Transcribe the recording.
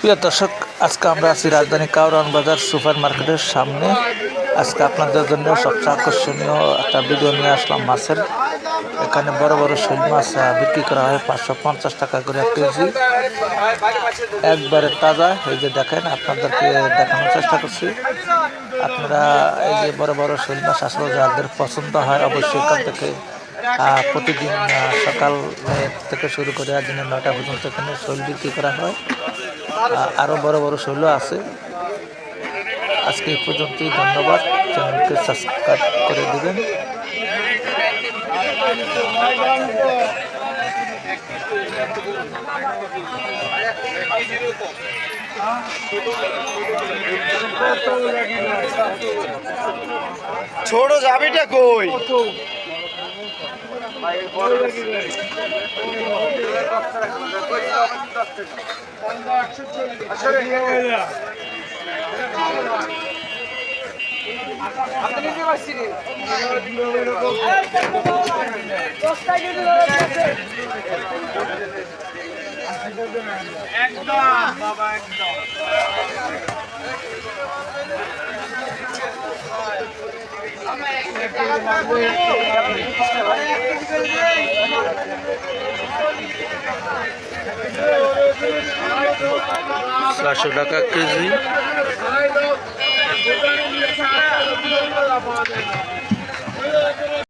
প্রিয় দর্শক, আজকে আমরা আছি রাজধানী কাউরান বাজার সুপার মার্কেটের সামনে। আজকে আপনাদের জন্য সবচেয়ে আকর্ষণীয় একটা ভিডিও নিয়ে আসলাম মাছের। এখানে বড় বড় শৈল মাছ বিক্রি করা হয় পাঁচশো পঞ্চাশ টাকা করে কেজি। একবারে তাজা, এই যে দেখেন, আপনাদেরকে দেখানোর চেষ্টা করছি। আপনারা এই যে বড় বড় শৈল মাছ আসলে যাদের পছন্দ হয়, অবশ্যই এখান থেকে প্রতিদিন সকাল থেকে শুরু করে দিনের নয়টা পর্যন্ত এখানে শৈল বিক্রি করা হয়। আহ, আরও বড় বড় শৈল আছে। আজকে এই পর্যন্তই ধন্যবাদ। চ্যানেলকে সাবস্ক্রাইব করে দেবেন। ছোট যাবিটা কই? একদম চারশো টাকা কেজি।